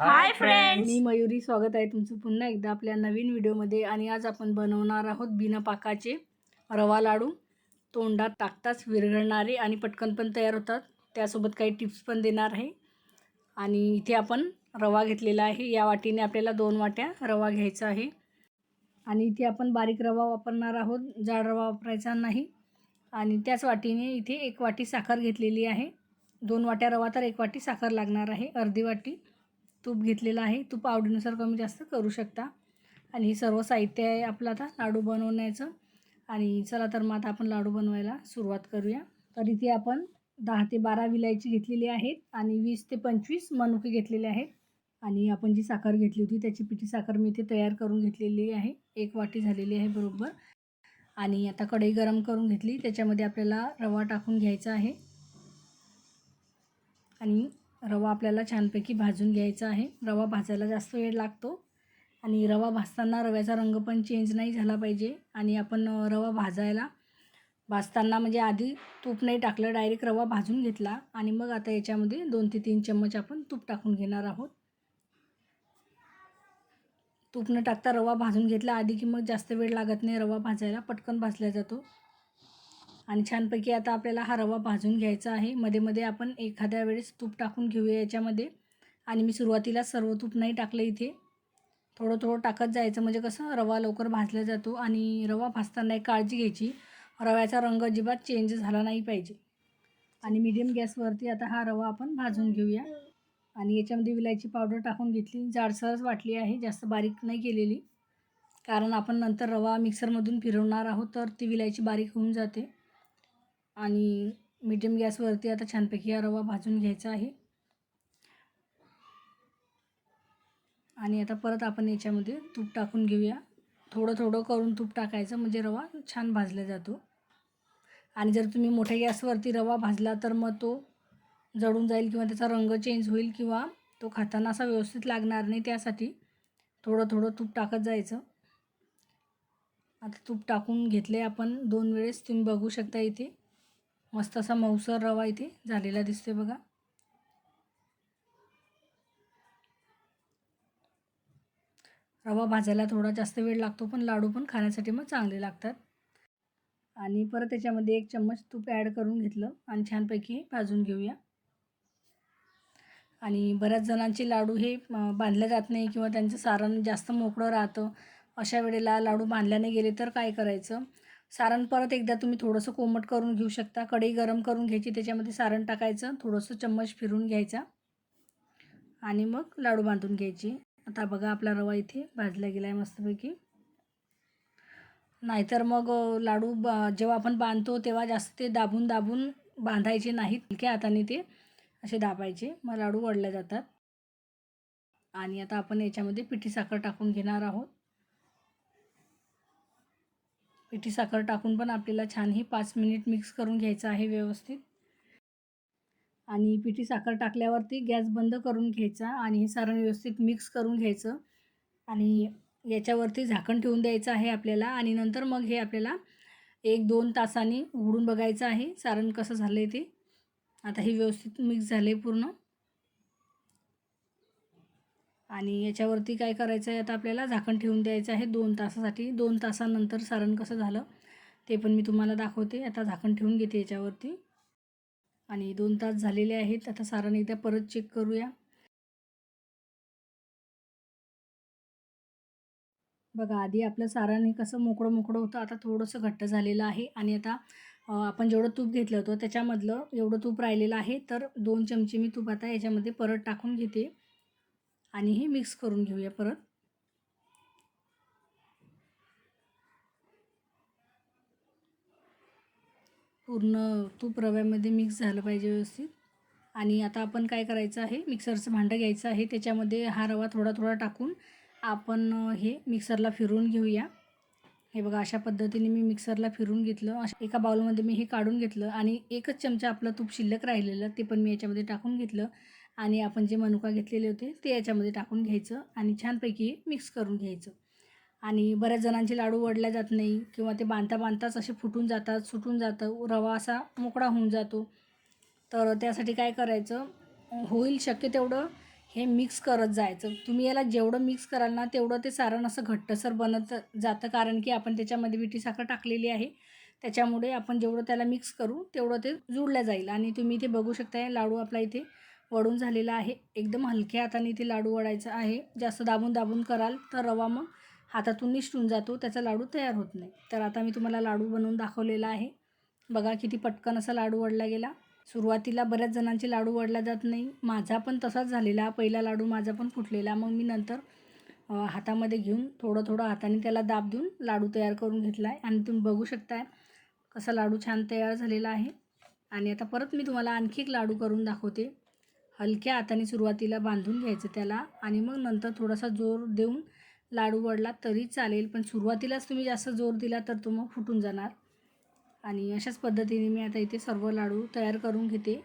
Hi friends मी मयुरी स्वागत आहे तुमचं पुन्हा एकदा आपल्या नवीन व्हिडिओमध्ये. आणि आज आपण बनवणार आहोत बिना पाकाचे रवा लाडू. तोंडात टाकताच विरघळणारे आणि पटकन पण तयार होतात. त्यासोबत काही टिप्स पण देणार आहे. आणि इथे आपण रवा घेतलेला आहे. या वाटीने आपल्याला दोन वाट्या रवा घ्यायचा आहे. आणि इथे आपण बारीक रवा वापरणार आहोत. जाड रवा वापरायचा नाही. आणि त्याच वाटीने इथे एक वाटी साखर घेतलेली आहे. दोन वाट्या रवा तर एक वाटी साखर लागणार आहे. अर्धी वाटी. तूप घेतलेलं आहे. तूप आवडीनुसार कमी जास्त करू शकता. आणि हे सर्व साहित्य आहे आपलं आता लाडू बनवण्याचं. आणि चला तर मग आता आपण लाडू बनवायला सुरुवात करूया. तर इथे आपण दहा ते बारा विलायची घेतलेली आहेत आणि वीस ते पंचवीस मनुके घेतलेले आहेत. आणि आपण जी साखर घेतली होती त्याची पिठी साखर मी इथे तयार करून घेतलेली आहे. एक वाटी झालेली आहे बरोबर. आणि आता कढई गरम करून घेतली. त्याच्यामध्ये आपल्याला रवा टाकून घ्यायचा आहे. आणि रवा आपल्याला छानपैकी भाजून घ्यायचा आहे. रवा भाजायला जास्त वेळ लागतो. आणि रवा भाजताना रव्याचा रंग पण चेंज नाही झाला पाहिजे. आणि आपण रवा भाजायला भाजताना म्हणजे आधी तूप नाही टाकलं डायरेक्ट रवा भाजून घेतला. आणि मग आता याच्यामध्ये दोन ते तीन चम्मच आपण तूप टाकून घेणार आहोत. तूप न टाकता रवा भाजून घेतला. आधी की मग जास्त वेळ लागत नाही रवा भाजायला. पटकन भाजला जातो. आणि छानपैकी आता आपल्याला हा रवा भाजून घ्यायचा आहे. मध्ये मध्ये आपण एखाद्या वेळेस तूप टाकून घेऊया याच्यामध्ये. आणि मी सुरुवातीला सर्व तूप नाही टाकलं इथे. थोडं थोडं टाकत जायचं म्हणजे कसं रवा लवकर भाजला जातो आणि रवा भाजताना एक काळजी घ्यायची. रव्याचा रंग अजिबात चेंज झाला नाही पाहिजे. आणि मीडियम गॅसवरती आता हा रवा आपण भाजून घेऊया. आणि याच्यामध्ये विलायची पावडर टाकून घेतली. जाडसरच वाटली आहे. जास्त बारीक नाही केलेली. कारण आपण नंतर रवा मिक्सरमधून फिरवणार आहोत तर ती विलायची बारीक होऊन जाते. आणि मीडियम गॅसवरती आता छानपैकी हा रवा भाजून घ्यायचा आहे. आणि आता परत आपण याच्यामध्ये तूप टाकून घेऊया. थोडं थोडं करून तूप टाकायचं म्हणजे रवा छान भाजला जातो. आणि जर तुम्ही मोठ्या गॅसवरती रवा भाजला तर मग तो जळून जाईल किंवा त्याचा रंग चेंज होईल किंवा तो खाताना असा व्यवस्थित लागणार नाही त्यासाठी थोडं थोडं तूप टाकत जायचं. आता तूप टाकून घेतले आपण दोन वेळेस. तुम्ही बघू शकता इथे. मस्त असा मऊसर रवा इथे झालेला दिसते बघा. रवा भाजायला थोडा जास्त वेळ लागतो पण लाडू पण खाण्यासाठी मग चांगले लागतात. आणि परत त्याच्यामध्ये एक चम्मच तूप ॲड करून घेतलं आणि छानपैकी भाजून घेऊया. आणि बऱ्याच जणांचे लाडू हे बांधले जात नाही किंवा त्यांचं सारण जास्त मोकळं राहतं. अशा वेळेला लाडू बांधल्याने गेले तर काय करायचं? सारण परत एकदा तुम्ही थोडंसं कोमट करून घेऊ शकता. कढई गरम करून घ्यायची त्याच्यामध्ये सारण टाकायचं थोडंसं चम्मच फिरून घ्यायचा. आणि मग लाडू बांधून घ्यायचे. आता बघा आपला रवा इथे भाजला गेला आहे मस्तपैकी. नाहीतर मग लाडू बा जेव्हा आपण बांधतो तेव्हा जास्त ते दाबून दाबून बांधायचे नाहीत. हलक्या हाताने ते असे दाबायचे. मग लाडू वळल्या जातात. आणि आता आपण याच्यामध्ये पिठी साखर टाकून घेणार आहोत. पिठी साखर टाकून पण आपल्याला छान ही पाच मिनिट मिक्स करून घ्यायचं आहे व्यवस्थित. आणि पिठी साखर टाकल्यावरती गॅस बंद करून घ्यायचा आणि हे सारण व्यवस्थित मिक्स करून घ्यायचं. आणि याच्यावरती झाकण ठेवून द्यायचं आहे आपल्याला आणि नंतर मग हे आपल्याला एक दोन तासांनी उघडून बघायचं आहे सारण कसं झालं आहे ते. आता हे व्यवस्थित मिक्स झालं आहे पूर्ण. आणि याच्यावरती काय करायचं आहे आता आपल्याला झाकण ठेवून द्यायचं आहे दोन तासासाठी. दोन तासानंतर सारण कसं झालं ते पण मी तुम्हाला दाखवते. आता झाकण ठेवून घेते याच्यावरती. आणि दोन तास झालेले आहेत. आता सारण एकदा परत चेक करूया. बघा आधी आपलं सारण हे कसं मोकळं मोकळं होतं. आता थोडंसं घट्ट झालेलं आहे. आणि आता आपण जेवढं तूप घेतलं होतं त्याच्यामधलं एवढं तूप राहिलेलं आहे. तर दोन चमचे मी तूप आता याच्यामध्ये परत टाकून घेते. आणि हे मिक्स करून घेऊया परत. पूर्ण तूप रव्यामध्ये मिक्स झालं पाहिजे व्यवस्थित. आणि आता आपण काय करायचं आहे मिक्सरचं भांडं घ्यायचं आहे त्याच्यामध्ये हा रवा थोडा थोडा टाकून आपण हे मिक्सरला फिरवून घेऊया. हे बघा अशा पद्धतीने मी मिक्सरला फिरून घेतलं. अशा एका बाउलमध्ये मी हे काढून घेतलं आणि एकच चमचा आपलं तूप शिल्लक राहिलेलं ते पण मी याच्यामध्ये टाकून घेतलं. आणि आपण जे मनुका घेतलेले होते ते याच्यामध्ये टाकून घ्यायचं आणि छानपैकी मिक्स करून घ्यायचं. आणि बऱ्याच जणांचे लाडू वडल्या जात नाही किंवा ते बांधता बांधताच असे फुटून जातात सुटून जातं रवा असा मोकळा होऊन जातो. तर त्यासाठी काय करायचं? होईल शक्य तेवढं हे मिक्स करत जायचं. तुम्ही याला जेवढं मिक्स कराल ना तेवढं ते सारण असं घट्टसर बनत जातं. कारण की आपण त्याच्यामध्ये विटी साखर टाकलेली आहे. त्याच्यामुळे आपण जेवढं त्याला मिक्स करू तेवढं ते जुळलं जाईल. आणि तुम्ही इथे बघू शकताय लाडू आपला इथे वळून झालेला आहे. एकदम हलक्या हाताने इथे लाडू वळायचा आहे. जास्त दाबून दाबून कराल तर रवा मग हातातून निष्ठून जातो. त्याचा लाडू तयार होत नाही. तर आता मी तुम्हाला लाडू बनवून दाखवलेला आहे. बघा किती पटकन असा लाडू वळला गेला. सुरुवातीला बऱ्याच जणांचे लाडू वळला जात नाही. माझा पण तसाच झालेला. पहिला लाडू माझा पण फुटलेला. मग मी नंतर हातामध्ये घेऊन थोडं थोडं हाताने त्याला दाब देऊन लाडू तयार करून घेतला आहे आणि तुम्ही बघू शकताय कसा लाडू छान तयार झालेला आहे. आणि आता परत मी तुम्हाला आणखी एक लाडू करून दाखवते. हलक्या हाताने सुरुवातीला बांधून घ्यायचं त्याला आणि मग नंतर थोडासा जोर देऊन लाडू वडला तरी चालेल पण सुरुवातीलाच तुम्ही जास्त जोर दिला तर तो मग फुटून जाणार. आणि अशाच पद्धतीने मी आता इथे सर्व लाडू तयार करून घेते.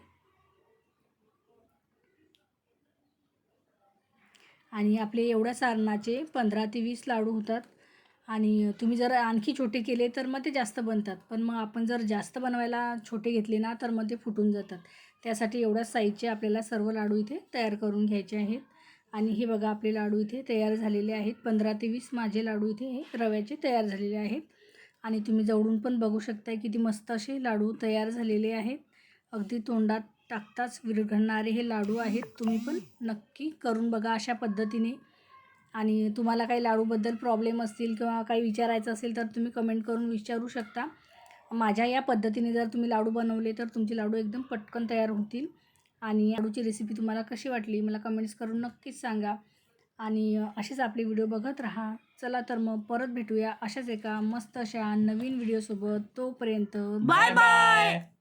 आणि आपले एवढ्या सारणाचे पंधरा ते वीस लाडू होतात. आणि तुम्ही जर आणखी छोटे केले तर मग ते जास्त बनतात. पण मग आपण जर जास्त बनवायला छोटे घेतले ना तर मग ते फुटून जातात. त्यासाठी एवढ्या साईजचे आपल्याला सर्व लाडू इथे तयार करून घ्यायचे आहेत. आणि हे बघा आपले लाडू इथे तयार झालेले आहेत. पंधरा ते वीस माझे लाडू इथे हे रव्याचे तयार झालेले आहेत. आणि तुम्ही जवळून पण बघू शकताय किती मस्त असे लाडू तयार झालेले आहेत. अगदी तोंडात टाकताच विरघळणारे हे लाडू आहेत. तुम्ही पण नक्की करून बघा अशा पद्धतीने. आणि तुम्हाला काही लाडूबद्दल प्रॉब्लेम असतील किंवा काही विचारायचं असेल तर तुम्ही कमेंट करून विचारू शकता. माझ्या या पद्धतीने जर तुम्ही लाडू बनवले तर तुमचे लाडू एकदम पटकन तयार होतील. आणि लाडूची रेसिपी तुम्हाला कशी वाटली मला कमेंट्स करून नक्कीच सांगा. आणि असेच आपले व्हिडिओ बघत राहा. चला तर मग परत भेटूया अशाच एका मस्त अशा नवीन व्हिडिओसोबत तोपर्यंत बाय बाय